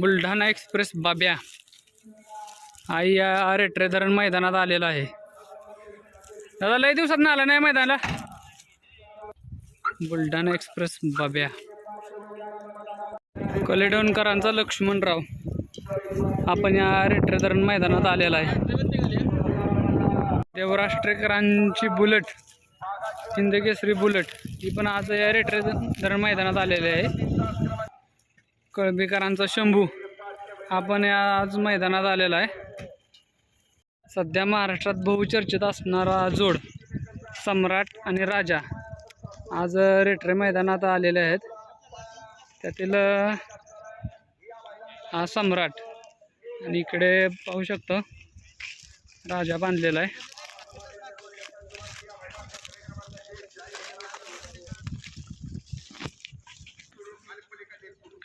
Buldhana express बाब्या. आई या रेट्रे धरण मैदानात आलेला आहे. दादा लय दिवसात ना आला नाही मैदानाला? बुलढाणा एक्सप्रेस बाब्या. कलेडोनकरांचा लक्ष्मणराव. आपण या रेट्रे धरण मैदानात आलेला आहे. देवराष्ट्रेकरांची बुलेट हिंदकेसरी बुलेट ही पण आज या रेट्रे धरण मैदानात आलेली आहे. कळबीकरांचा शंभू. आपण या आज मैदानात आलेला आहे. सध्या महाराष्ट्रात बहुचर्चित असणारा जोड सम्राट आणि राजा आज रेटरे मैदानात आलेले आहेत. त्यातील हा सम्राट आणि इकडे पाहू शकतो राजा बांधलेला आहे.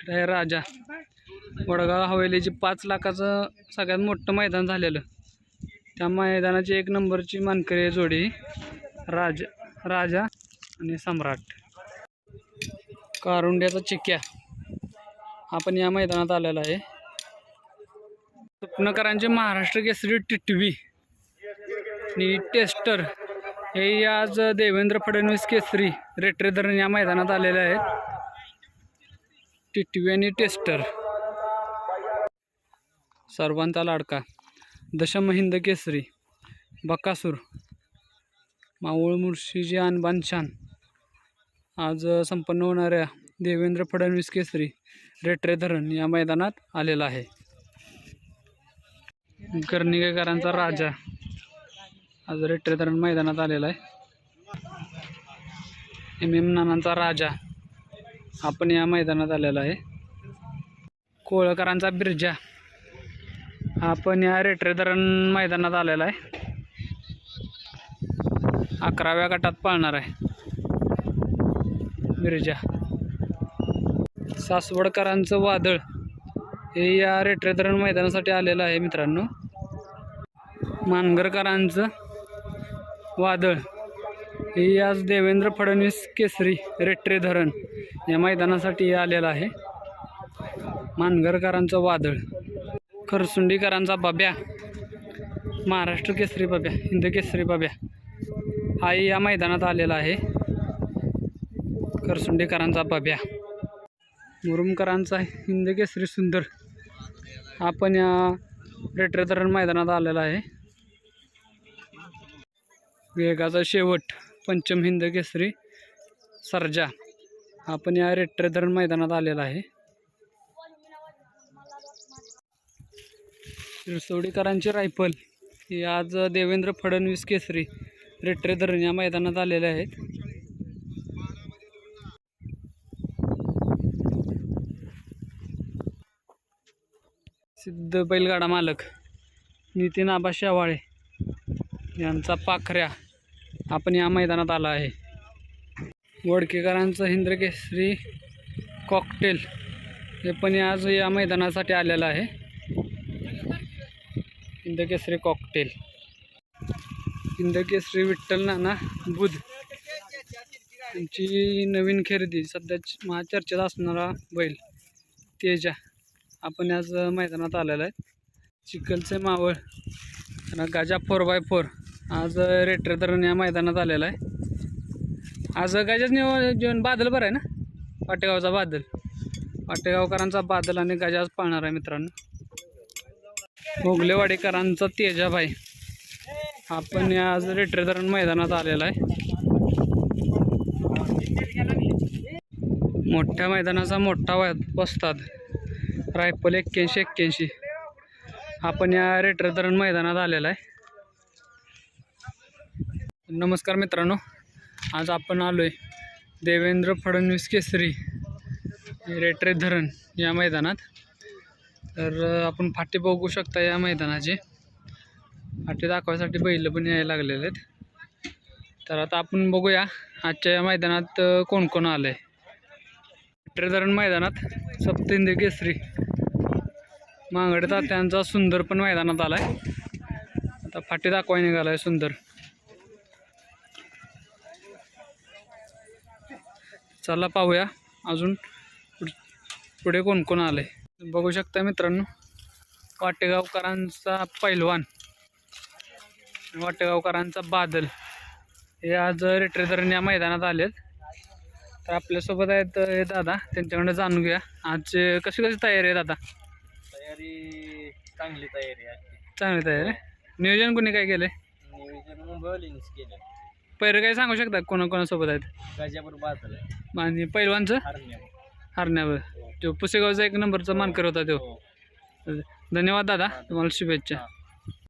आहे राजा. वडगाव हवेलीचे पाच लाखाचं सगळ्यात मोठं मैदान झालेलं. त्या मैदानाची एक नंबरची मानकरी जोडी. राज राजा आणि सम्राट. कारुंड्याचा चिक्या. आपण या मैदानात आलेला आहे. स्वप्नकरांचे महाराष्ट्र केसरी टिटवी. आणि टेस्टर. हे आज देवेंद्र फडणवीस केसरी रेटरेधरण या मैदानात आलेले आहेत. टिटवी आणि टेस्टर. सर्वांचा लाडका. दशम हिंद केसरी. बकासूर मावळ मुर्शीजी आणबान शान आज संपन्न होणाऱ्या देवेंद्र फडणवीस केसरी रेट्रे धरण या मैदानात आलेला आहे. कर्णिकेकरांचा राजा. आज रेट्रे धरण मैदानात आलेला आहे. एम एम नानांचा राजा. आपण या मैदानात आलेला आहे. कोळकरांचा बिरजा. आपण या रेटरे धरण मैदानात आलेला आहे. अकराव्या गटात पाळणार आहे. बिरजा. सासवडकरांचं वादळ हे या रेटरे धरण मैदानासाठी आलेलं आहे मित्रांनो. मानगरकरांचं वादळ. हे आज देवेंद्र फडणवीस केसरी रेट्रे धरण या मैदानासाठी आलेलं आहे. मानगरकरांचं वादळ खरसुंडीकरांचा बाब्या महाराष्ट्र केसरी बाब्या हिंद केसरी बाब्या हाही या मैदानात आलेला आहे. खरसुंडीकरांचा बाब्या. मुरुमकरांचा हिंद केसरी सुंदर. आपण या रेट्रे धरण मैदानात आलेला आहे. वेगाचा शेवट. पंचम हिंद केसरी सर्जा. आपण या रेट्रे धरण मैदानात आलेला आहे. शिरसोडीकरांची रायफल. ही आज देवेंद्र फडणवीस केसरी रेट्रे धरण या मैदानात आलेले आहेत. सिद्ध बैलगाडा मालक नितीन आबा शेवाळे यांचा पाखऱ्या. आपण या मैदानात आला आहे. वडकेकरांचं हिंद्रकेसरी कॉकटेल हे पण आज या मैदानासाठी आलेलं आहे. हिंदकेसरी कॉकटेल हिंदकेसरी विठ्ठल नाना बुध यांची नवीन खरेदी. सध्या महाचर्चेत असणारा बैल तेजा. आपण आज मैदानात आलेला आहे. चिखलचे मावळ आणि गाजा फोर बाय फोर आज रेट्रे धरण या मैदानात आलेला आहे. आज गजाज निव जेवण बादल बरं आहे ना? पाटेगावचा बादल. पाटेगावकरांचा बादल आणि गजाज पाळणार आहे मित्रांनो. भोगलेवाडीकरांचा तेजाभाई आपण या आज रेटर धरण मैदानात आलेला आहे. मोठ्या मैदानाचा मोठा बसतात. रायफल एक्क्याऐंशी एक्क्याऐंशी. आपण या रेटर धरण मैदानात आलेला आहे. नमस्कार मित्रांनो आज आपण आलो आहे देवेंद्र फडणवीस केसरी रेटरे धरण या मैदानात. तर आपण फाटे बघू शकता या मैदानाचे. फाटे दाखवायसाठी बैल पण यायला लागलेले आहेत. तर आता आपण बघूया आजच्या या मैदानात कोण कोण आलं आहे रेटरे धरण मैदानात सप्तेंद्र केसरी मांगडे तात्यांचा सुंदर पण मैदानात आला आहे आता फाटी दाखवाय निघाला आहे सुंदर. चला पाहूया. अजून पुढ- कोण कोण आलंय? बघू शकता मित्रांनो वाटेगावकरांचा पैलवान वाटेगावकरांचा बादल हे आज रिट्रेझरने या मैदानात आलेत. तर आपल्यासोबत आहेत हे दादा त्यांच्याकडे जाणून घ्या आज कशी कशी तयारी आहे दादा? तयारी चांगली तयारी आहे. चांगली तयारी आहे. नियोजन कोणी काय केलं नियोजन केलं पहिलं काय सांगू शकता कोणा कोणासोबत आहेत? गाजापूर बाजूला आहे. आणि पैलवानचं? हरण्या. हरण्यावर जो पुसेगावचा एक नंबरचा मानकर होता तो. हो धन्यवाद दादा तुम्हाला शुभेच्छा. हा.